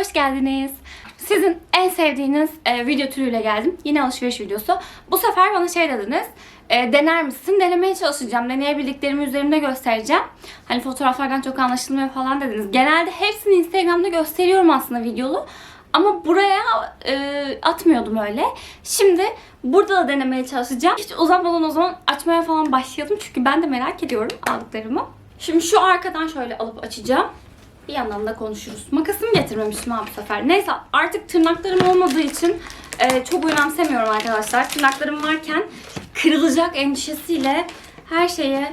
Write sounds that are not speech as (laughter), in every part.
hoş geldiniz. Sizin en sevdiğiniz e, video türüyle geldim. Yine alışveriş videosu. Bu sefer bana şey dediniz. e, dener misin? Denemeye çalışacağım. Deneyebildiklerimi üzerimde göstereceğim. Hani fotoğraflardan çok anlaşılmıyor falan dediniz. Genelde hepsini Instagram'da gösteriyorum aslında videolu. Ama buraya e, atmıyordum öyle. Şimdi burada da denemeye çalışacağım. Hiç uzatmadan o zaman açmaya falan başlayalım. Çünkü ben de merak ediyorum aldıklarımı. Şimdi şu arkadan şöyle alıp açacağım. Bir yandan da konuşuruz. Makasımı getirmemişim abi bu sefer. Neyse artık tırnaklarım olmadığı için e, çok önemsemiyorum arkadaşlar. Tırnaklarım varken kırılacak endişesiyle her şeye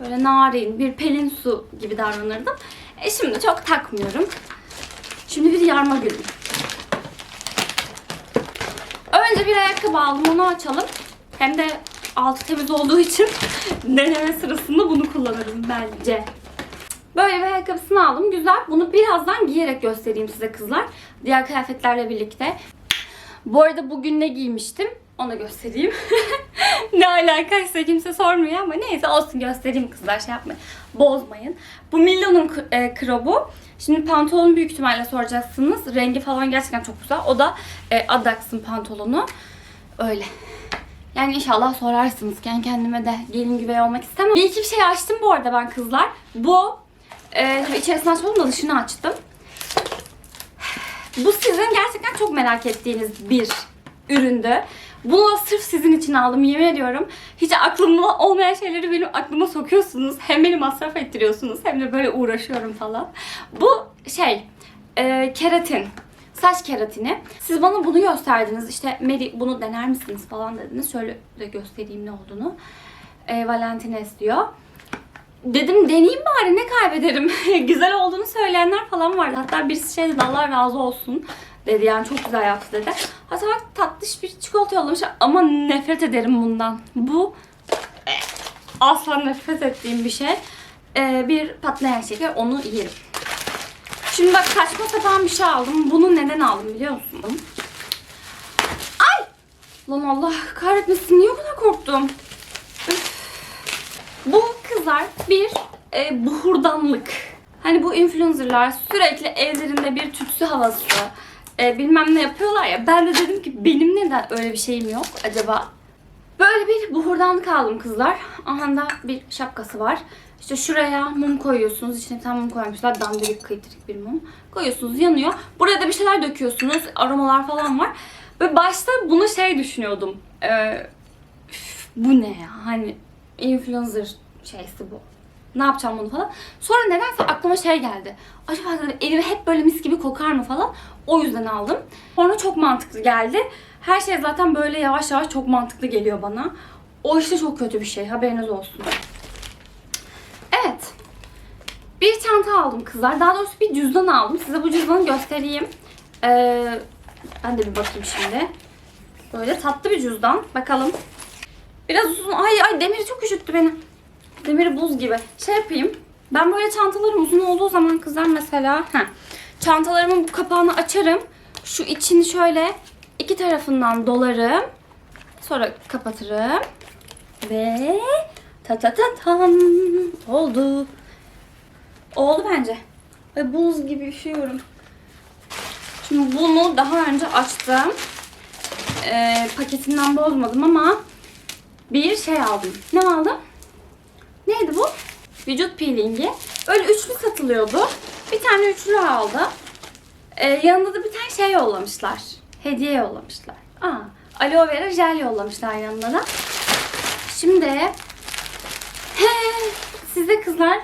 böyle narin, bir pelin su gibi davranırdım. E şimdi çok takmıyorum. Şimdi bir yarma günü. Önce bir ayakkabı aldım onu açalım. Hem de altı temiz olduğu için (laughs) deneme sırasında bunu kullanırım bence. Böyle bir ayakkabısını aldım. Güzel. Bunu birazdan giyerek göstereyim size kızlar. Diğer kıyafetlerle birlikte. Bu arada bugün ne giymiştim? Onu göstereyim. (laughs) ne alakaysa kimse sormuyor ama neyse olsun göstereyim kızlar şey yapmayın. Bozmayın. Bu Millo'nun k- e, krobu. Şimdi pantolonu büyük ihtimalle soracaksınız. Rengi falan gerçekten çok güzel. O da e, Adax'ın pantolonu. Öyle. Yani inşallah sorarsınız. Kendi kendime de gelin güvey olmak istemem. Bir iki bir şey açtım bu arada ben kızlar. Bu e, tabii içerisini açmadım da dışını açtım. Bu sizin gerçekten çok merak ettiğiniz bir üründü. Bunu sırf sizin için aldım yemin ediyorum. Hiç aklımda olmayan şeyleri benim aklıma sokuyorsunuz. Hem beni masraf ettiriyorsunuz hem de böyle uğraşıyorum falan. Bu şey e, keratin. Saç keratini. Siz bana bunu gösterdiniz. İşte Mary bunu dener misiniz falan dediniz. Şöyle de göstereyim ne olduğunu. E, Valentines diyor. Dedim deneyeyim bari ne kaybederim. (laughs) güzel olduğunu söyleyenler falan vardı. Hatta birisi şey dedi Allah razı olsun dedi yani çok güzel yaptı dedi. Hatta tatlış bir çikolata yollamış ama nefret ederim bundan. Bu e, asla nefret ettiğim bir şey. E, bir patlayan şeker onu yerim. Şimdi bak saçma sapan bir şey aldım. Bunu neden aldım biliyor musun? Ay! Lan Allah kahretmesin niye o kadar korktum? Kızlar bir e, buhurdanlık. Hani bu influencerlar sürekli evlerinde bir tütsü havası e, bilmem ne yapıyorlar ya. Ben de dedim ki benim neden öyle bir şeyim yok acaba? Böyle bir buhurdanlık aldım kızlar. Aha da bir şapkası var. İşte şuraya mum koyuyorsunuz. İçine tane mum koymuşlar. Dandirik kıytırık bir mum. Koyuyorsunuz yanıyor. Buraya da bir şeyler döküyorsunuz. Aromalar falan var. Ve başta bunu şey düşünüyordum. Ee, üf, bu ne ya? Hani influencer şeysi bu. Ne yapacağım bunu falan. Sonra nedense aklıma şey geldi. Acaba dedim elime hep böyle mis gibi kokar mı falan. O yüzden aldım. Sonra çok mantıklı geldi. Her şey zaten böyle yavaş yavaş çok mantıklı geliyor bana. O işte çok kötü bir şey. Haberiniz olsun. Evet. Bir çanta aldım kızlar. Daha doğrusu bir cüzdan aldım. Size bu cüzdanı göstereyim. Ee, ben de bir bakayım şimdi. Böyle tatlı bir cüzdan. Bakalım. Biraz uzun. Ay ay demiri çok üşüttü beni. Demiri buz gibi. Şey yapayım. Ben böyle çantalarım uzun olduğu zaman kızlar mesela. Heh, çantalarımın bu kapağını açarım. Şu içini şöyle iki tarafından dolarım. Sonra kapatırım. Ve ta ta ta tam oldu. Oldu bence. Ve buz gibi üşüyorum. Şimdi bunu daha önce açtım. Ee, paketinden bozmadım ama bir şey aldım. Ne aldım? Neydi bu? Vücut peelingi. Öyle üçlü satılıyordu. Bir tane üçlü aldım. Ee, yanında da bir tane şey yollamışlar. Hediye yollamışlar. Aa, aloe vera jel yollamışlar yanında da. Şimdi he, size kızlar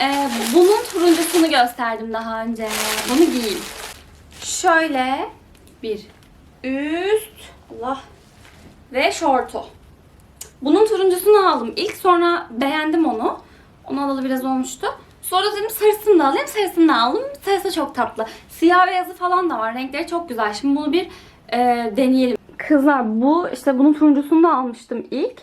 e, bunun turuncusunu gösterdim daha önce. Bunu giyin. Şöyle bir üst Allah ve şortu. Bunun turuncusunu aldım. İlk sonra beğendim onu. Onu alalı biraz olmuştu. Sonra dedim sarısını da alayım. Sarısını da aldım. Sarısı çok tatlı. Siyah beyazı falan da var. Renkleri çok güzel. Şimdi bunu bir e, deneyelim. Kızlar bu işte bunun turuncusunu da almıştım ilk.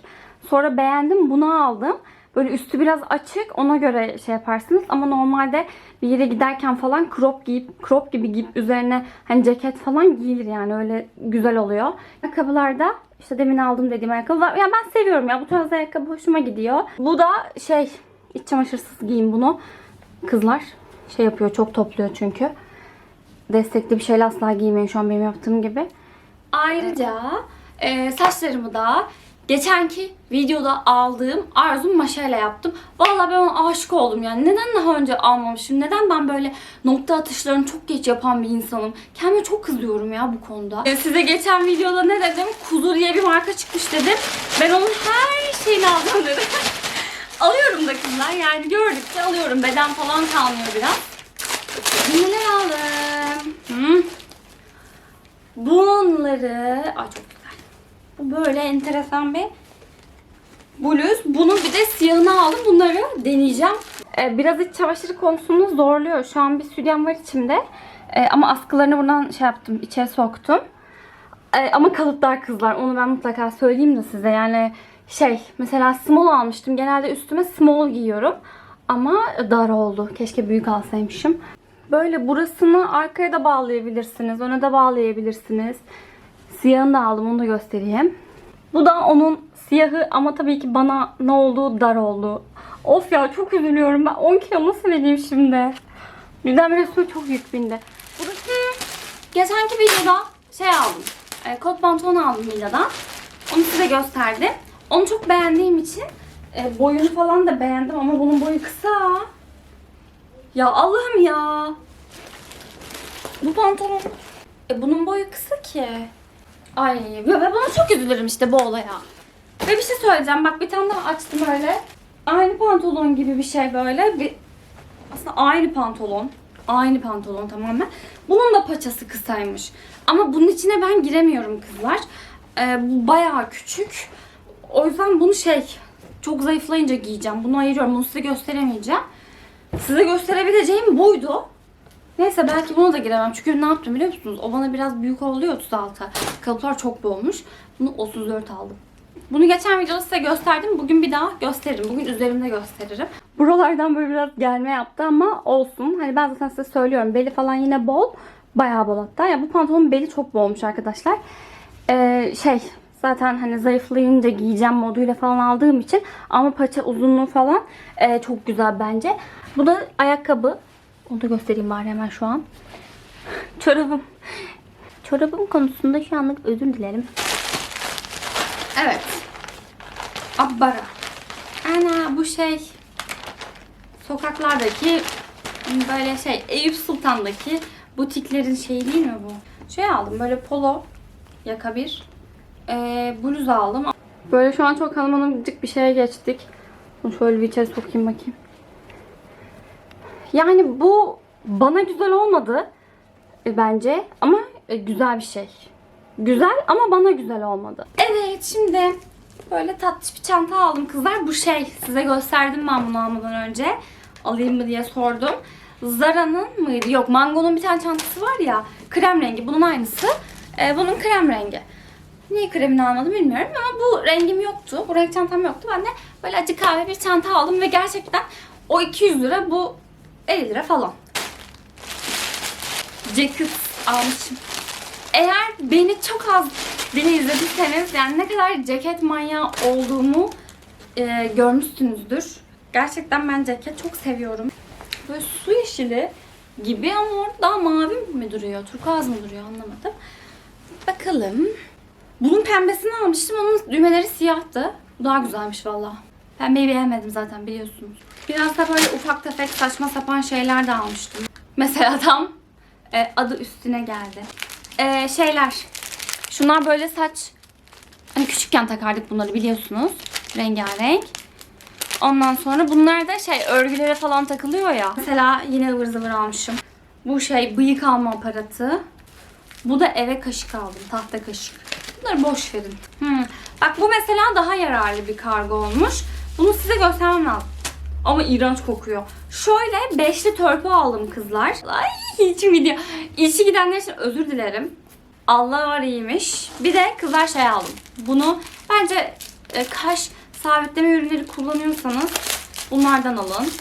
Sonra beğendim. Bunu aldım. Böyle üstü biraz açık. Ona göre şey yaparsınız. Ama normalde bir yere giderken falan crop giyip crop gibi giyip üzerine hani ceket falan giyilir yani öyle güzel oluyor. Ayakkabılarda işte demin aldım dediğim ayakkabı. var. Yani ben seviyorum ya bu tarz ayakkabı hoşuma gidiyor. Bu da şey iç çamaşırsız giyin bunu. Kızlar şey yapıyor çok topluyor çünkü. destekli bir şeyle asla giymeyin şu an benim yaptığım gibi. Ayrıca e, saçlarımı da geçenki videoda aldığım Arzum maşayla yaptım. Vallahi ben ona aşık oldum yani. Neden daha önce almamışım? Neden ben böyle nokta atışlarını çok geç yapan bir insanım? Kendime çok kızıyorum ya bu konuda. Size geçen videoda ne dedim? Kuzu diye bir marka çıkmış dedim. Ben onun her şeyini alacağım dedim. (laughs) alıyorum da kızlar yani gördükçe alıyorum. Beden falan kalmıyor biraz. Neler aldım? Hı? Bunları... Ay çok. Bu böyle enteresan bir bluz. Bunun bir de siyahını aldım. Bunları deneyeceğim. Ee, biraz iç çamaşırı konusunu zorluyor. Şu an bir sütyem var içimde. Ee, ama askılarını buradan şey yaptım. içeri soktum. Ee, ama kalıplar kızlar. Onu ben mutlaka söyleyeyim de size. Yani şey mesela small almıştım. Genelde üstüme small giyiyorum. Ama dar oldu. Keşke büyük alsaymışım. Böyle burasını arkaya da bağlayabilirsiniz. Öne de bağlayabilirsiniz. Siyahını da aldım. Onu da göstereyim. Bu da onun siyahı ama tabii ki bana ne oldu dar oldu. Of ya çok üzülüyorum. Ben 10 kilo nasıl vereyim şimdi? Birdenbire su çok yük bindi. Burası geçenki videoda şey aldım. E, kot pantolon aldım Mila'dan. Onu size gösterdim. Onu çok beğendiğim için e, boyunu falan da beğendim ama bunun boyu kısa. Ya Allah'ım ya. Bu pantolon. E bunun boyu kısa ki. Ay ve ben buna çok üzülürüm işte bu olaya. Ve bir şey söyleyeceğim. Bak bir tane daha açtım öyle. Aynı pantolon gibi bir şey böyle. Bir... Aslında aynı pantolon. Aynı pantolon tamamen. Bunun da paçası kısaymış. Ama bunun içine ben giremiyorum kızlar. Ee, bu bayağı küçük. O yüzden bunu şey çok zayıflayınca giyeceğim. Bunu ayırıyorum. Bunu size gösteremeyeceğim. Size gösterebileceğim buydu. Neyse belki bunu da giremem. Çünkü ne yaptım biliyor musunuz? O bana biraz büyük oluyor 36. Kalıplar çok boğmuş. Bunu 34 aldım. Bunu geçen videoda size gösterdim. Bugün bir daha gösteririm. Bugün üzerimde gösteririm. Buralardan böyle biraz gelme yaptı ama olsun. Hani ben zaten size söylüyorum. Beli falan yine bol. Bayağı bol hatta. Ya bu pantolonun beli çok bolmuş arkadaşlar. Ee, şey zaten hani zayıflayınca giyeceğim moduyla falan aldığım için ama paça uzunluğu falan e, çok güzel bence. Bu da ayakkabı. Onu da göstereyim bari hemen şu an. Çorabım. Çorabım konusunda şu anlık özür dilerim. Evet. Abbara. Ana bu şey sokaklardaki böyle şey Eyüp Sultan'daki butiklerin şeyi değil mi bu? Şey aldım böyle polo yaka bir ee, bluz aldım. Böyle şu an çok hanım hanımcık bir şeye geçtik. Bunu şöyle bir içeri sokayım bakayım. Yani bu bana güzel olmadı e, bence ama e, güzel bir şey. Güzel ama bana güzel olmadı. Evet şimdi böyle tatlış bir çanta aldım kızlar. Bu şey size gösterdim ben bunu almadan önce. Alayım mı diye sordum. Zara'nın mıydı? Yok Mango'nun bir tane çantası var ya. Krem rengi. Bunun aynısı. Ee, bunun krem rengi. Niye kremini almadım bilmiyorum ama bu rengim yoktu. Bu renk çantam yoktu. Ben de böyle acı kahve bir çanta aldım ve gerçekten o 200 lira bu 50 lira falan. Jacket almışım. Eğer beni çok az beni izlediyseniz yani ne kadar ceket manyağı olduğumu e, görmüşsünüzdür. Gerçekten ben ceket çok seviyorum. Böyle su yeşili gibi ama orada daha mavi mi duruyor, turkuaz mı duruyor anlamadım. Bakalım. Bunun pembesini almıştım. Onun düğmeleri siyahtı. Bu daha güzelmiş valla. Pembeyi beğenmedim zaten biliyorsunuz. Biraz da böyle ufak tefek saçma sapan şeyler de almıştım. Mesela tam e, adı üstüne geldi. E, şeyler. Şunlar böyle saç. Hani küçükken takardık bunları biliyorsunuz. Rengarenk. Ondan sonra bunlar da şey örgülere falan takılıyor ya. Mesela yine ıvır zıvır almışım. Bu şey bıyık alma aparatı. Bu da eve kaşık aldım. Tahta kaşık. Bunları boş verin. Hmm. Bak bu mesela daha yararlı bir kargo olmuş. Bunu size göstermem lazım. Ama iğrenç kokuyor. Şöyle beşli törpü aldım kızlar. Ay içim gidiyor. İçi gidenler için özür dilerim. Allah var iyiymiş. Bir de kızlar şey aldım. Bunu bence e, kaş sabitleme ürünleri kullanıyorsanız bunlardan alın.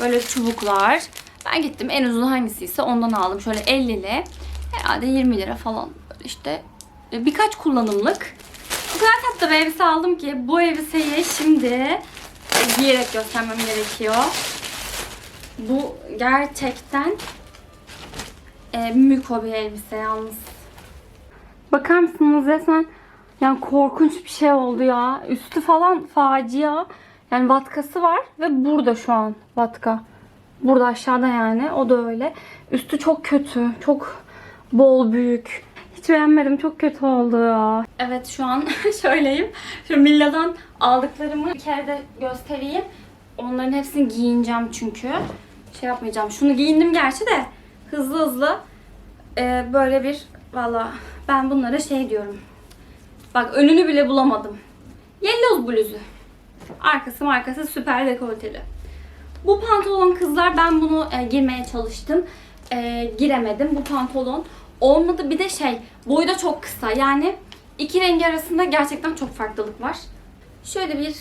Böyle çubuklar. Ben gittim en uzun hangisiyse ondan aldım. Şöyle 50'li. Herhalde 20 lira falan. İşte e, birkaç kullanımlık. Bu kadar tatlı bir elbise aldım ki bu elbiseyi şimdi giyerek göstermem gerekiyor. Bu gerçekten e, miko bir elbise yalnız. Bakar mısınız resmen yani korkunç bir şey oldu ya. Üstü falan facia. Yani vatkası var ve burada şu an vatka. Burada aşağıda yani. O da öyle. Üstü çok kötü. Çok bol büyük. Hiç beğenmedim. Çok kötü oldu ya. Evet şu an (laughs) şöyleyim. Şu Milla'dan aldıklarımı bir kere de göstereyim. Onların hepsini giyineceğim çünkü. Şey yapmayacağım. Şunu giyindim gerçi de hızlı hızlı e, böyle bir valla ben bunlara şey diyorum. Bak önünü bile bulamadım. Yelloz bluzu. Arkası markası süper dekolteli. Bu pantolon kızlar ben bunu e, girmeye çalıştım. E, giremedim. Bu pantolon olmadı. Bir de şey boyu da çok kısa. Yani iki rengi arasında gerçekten çok farklılık var. Şöyle bir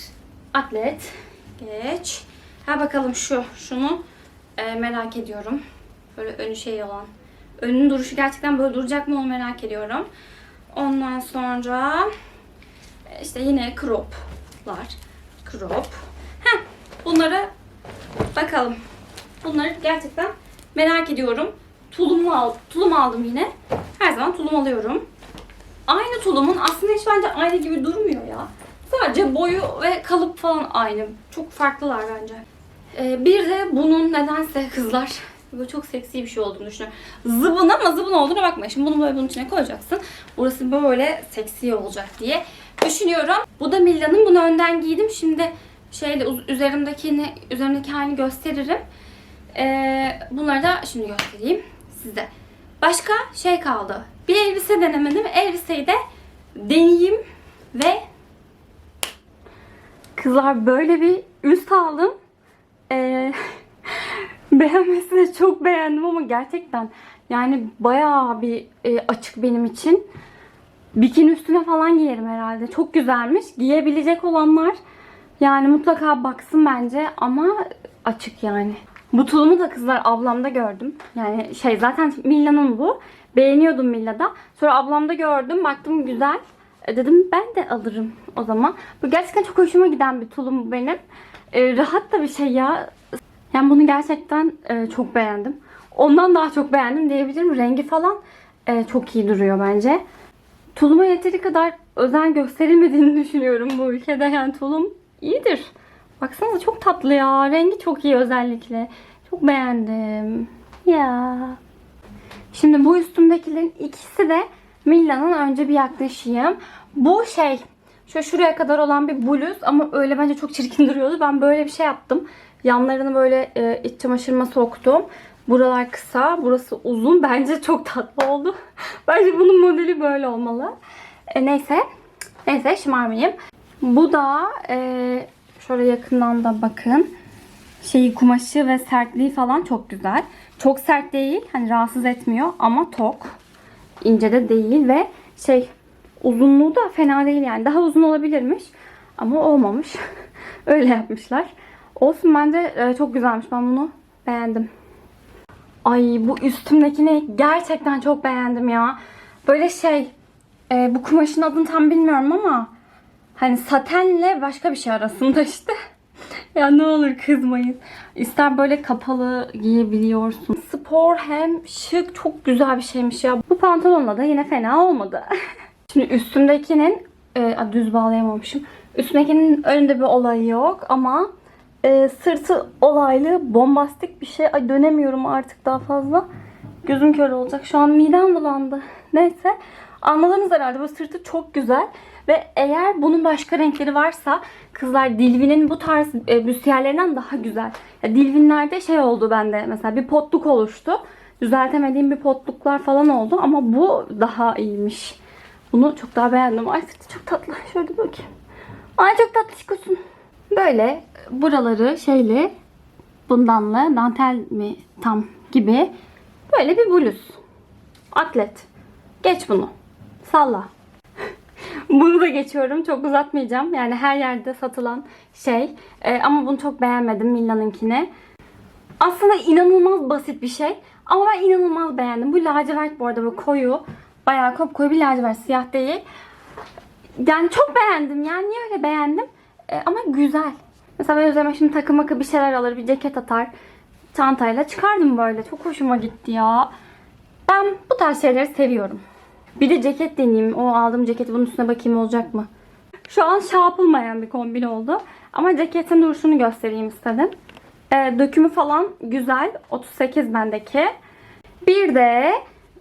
atlet. Geç. Ha bakalım şu. Şunu e, merak ediyorum. Böyle önü şey olan. Önünün duruşu gerçekten böyle duracak mı onu merak ediyorum. Ondan sonra e, işte yine croplar. Crop. Heh, bunları bakalım. Bunları gerçekten merak ediyorum. Tulumlu al, tulum aldım yine. Her zaman tulum alıyorum. Aynı tulumun aslında hiç bence aynı gibi durmuyor ya. Sadece boyu ve kalıp falan aynı. Çok farklılar bence. Ee, bir de bunun nedense kızlar böyle çok seksi bir şey olduğunu düşünüyorum. Zıbın ama zıbın olduğuna bakma. Şimdi bunu böyle bunun içine koyacaksın. Burası böyle seksi olacak diye düşünüyorum. Bu da Milla'nın. Bunu önden giydim. Şimdi şeyde üzerimdekini, üzerimdeki halini gösteririm. Ee, bunları da şimdi göstereyim size. Başka şey kaldı. Bir elbise denemedim. Elbiseyi de deneyeyim ve kızlar böyle bir üst aldım. Ee, (laughs) beğenmesini çok beğendim ama gerçekten yani bayağı bir e, açık benim için. Bikini üstüne falan giyerim herhalde. Çok güzelmiş. Giyebilecek olanlar yani mutlaka baksın bence ama açık yani. Bu tulumu da kızlar ablamda gördüm. Yani şey zaten Milla'nın bu. Beğeniyordum Milla'da. Sonra ablamda gördüm. Baktım güzel. E, Dedim ben de alırım o zaman. Bu gerçekten çok hoşuma giden bir tulum benim. E, rahat da bir şey ya. Yani bunu gerçekten e, çok beğendim. Ondan daha çok beğendim diyebilirim. Rengi falan e, çok iyi duruyor bence. Tuluma yeteri kadar özen gösterilmediğini (laughs) düşünüyorum bu ülkede. Yani tulum iyidir. Baksana çok tatlı ya. Rengi çok iyi özellikle. Çok beğendim. Ya. Şimdi bu üstümdekilerin ikisi de Milla'nın önce bir yaklaşayım. Bu şey şu şuraya kadar olan bir bluz ama öyle bence çok çirkin (laughs) duruyordu. Ben böyle bir şey yaptım. Yanlarını böyle e, iç çamaşırıma soktum. Buralar kısa, burası uzun. (laughs) Bence çok tatlı oldu. (laughs) bence bunun modeli böyle olmalı. E, neyse. Neyse şımarmayayım. Bu da e, şöyle yakından da bakın. Şeyi kumaşı ve sertliği falan çok güzel. Çok sert değil. Hani rahatsız etmiyor ama tok. İnce de değil ve şey uzunluğu da fena değil yani. Daha uzun olabilirmiş ama olmamış. (laughs) Öyle yapmışlar. Olsun bence e, çok güzelmiş. Ben bunu beğendim. Ay bu üstümdekini gerçekten çok beğendim ya. Böyle şey e, bu kumaşın adını tam bilmiyorum ama hani satenle başka bir şey arasında işte. (laughs) ya ne olur kızmayın. İster böyle kapalı giyebiliyorsun. Spor hem şık çok güzel bir şeymiş ya. Bu pantolonla da yine fena olmadı. (laughs) Şimdi üstümdekinin e, düz bağlayamamışım. Üstümdekinin önünde bir olayı yok ama e, sırtı olaylı bombastik bir şey. Ay dönemiyorum artık daha fazla. Gözüm kör olacak. Şu an midem bulandı. (laughs) Neyse. Anladınız herhalde. Bu sırtı çok güzel. Ve eğer bunun başka renkleri varsa kızlar Dilvin'in bu tarz e, büstiyerlerinden daha güzel. Ya, Dilvin'lerde şey oldu bende. Mesela bir potluk oluştu. Düzeltemediğim bir potluklar falan oldu. Ama bu daha iyiymiş. Bunu çok daha beğendim. Ay çok tatlı. Şöyle bakayım. Ay çok tatlı çıkıyorsun. Böyle buraları şeyle bundanlı dantel mi tam gibi böyle bir bluz. Atlet. Geç bunu. Salla. Bunu da geçiyorum. Çok uzatmayacağım. Yani her yerde satılan şey. Ee, ama bunu çok beğenmedim Milla'nınkini. Aslında inanılmaz basit bir şey. Ama ben inanılmaz beğendim. Bu lacivert bu arada bu koyu. Bayağı koyu bir lacivert. Siyah değil. Yani çok beğendim. Yani niye öyle beğendim? Ee, ama güzel. Mesela ben üzerime şimdi takı makı bir şeyler alır, bir ceket atar. Çantayla çıkardım böyle. Çok hoşuma gitti ya. Ben bu tarz şeyleri seviyorum. Bir de ceket deneyeyim. O aldığım ceketi bunun üstüne bakayım olacak mı? Şu an şey bir kombin oldu. Ama ceketin duruşunu göstereyim istedim. Ee, dökümü falan güzel. 38 bendeki. Bir de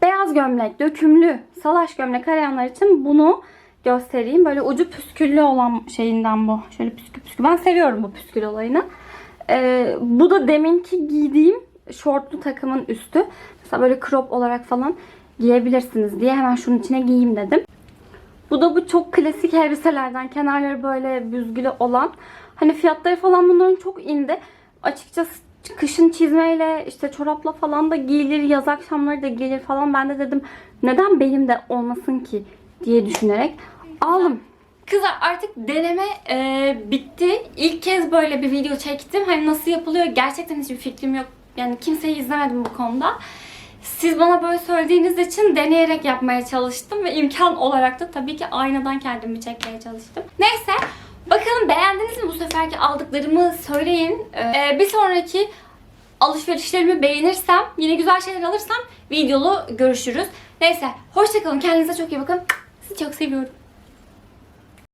beyaz gömlek, dökümlü salaş gömlek arayanlar için bunu göstereyim. Böyle ucu püsküllü olan şeyinden bu. Şöyle püskü püskü. Ben seviyorum bu püskül olayını. Ee, bu da deminki giydiğim şortlu takımın üstü. Mesela böyle crop olarak falan giyebilirsiniz diye hemen şunun içine giyeyim dedim. Bu da bu çok klasik elbiselerden. Kenarları böyle büzgülü olan. Hani fiyatları falan bunların çok indi. Açıkçası kışın çizmeyle işte çorapla falan da giyilir. Yaz akşamları da giyilir falan. Ben de dedim neden benim de olmasın ki diye düşünerek aldım. Kızlar artık deneme e, bitti. İlk kez böyle bir video çektim. Hani nasıl yapılıyor gerçekten hiçbir fikrim yok. Yani kimseyi izlemedim bu konuda. Siz bana böyle söylediğiniz için deneyerek yapmaya çalıştım ve imkan olarak da tabii ki aynadan kendimi çekmeye çalıştım. Neyse bakalım beğendiniz mi bu seferki aldıklarımı söyleyin. Ee, bir sonraki alışverişlerimi beğenirsem, yine güzel şeyler alırsam videolu görüşürüz. Neyse hoşçakalın kendinize çok iyi bakın. Sizi çok seviyorum.